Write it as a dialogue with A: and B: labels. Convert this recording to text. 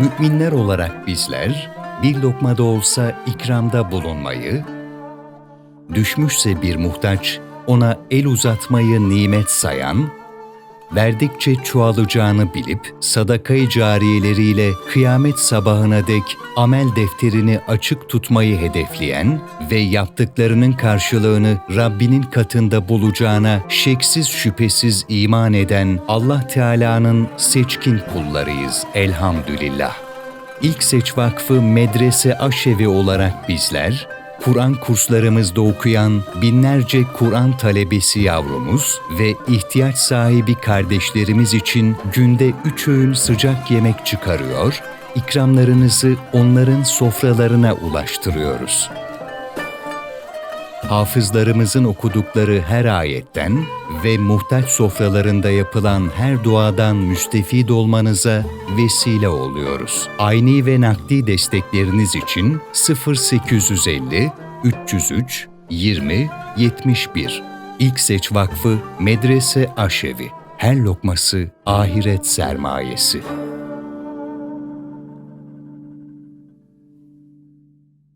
A: Müminler olarak bizler bir lokma da olsa ikramda bulunmayı, düşmüşse bir muhtaç ona el uzatmayı nimet sayan, verdikçe çoğalacağını bilip sadakayı cariyeleriyle kıyamet sabahına dek amel defterini açık tutmayı hedefleyen ve yaptıklarının karşılığını Rabbinin katında bulacağına şeksiz şüphesiz iman eden Allah Teala'nın seçkin kullarıyız elhamdülillah. İlk Seç Vakfı Medrese Aşevi olarak bizler, Kur'an kurslarımızda okuyan binlerce Kur'an talebesi yavrumuz ve ihtiyaç sahibi kardeşlerimiz için günde üç öğün sıcak yemek çıkarıyor, ikramlarınızı onların sofralarına ulaştırıyoruz. Hafızlarımızın okudukları her ayetten ve muhtaç sofralarında yapılan her duadan müstefid olmanıza vesile oluyoruz. Ayni ve nakdi destekleriniz için 0850 303 20 71 İlk Seç Vakfı Medrese Aşevi Her lokması ahiret sermayesi.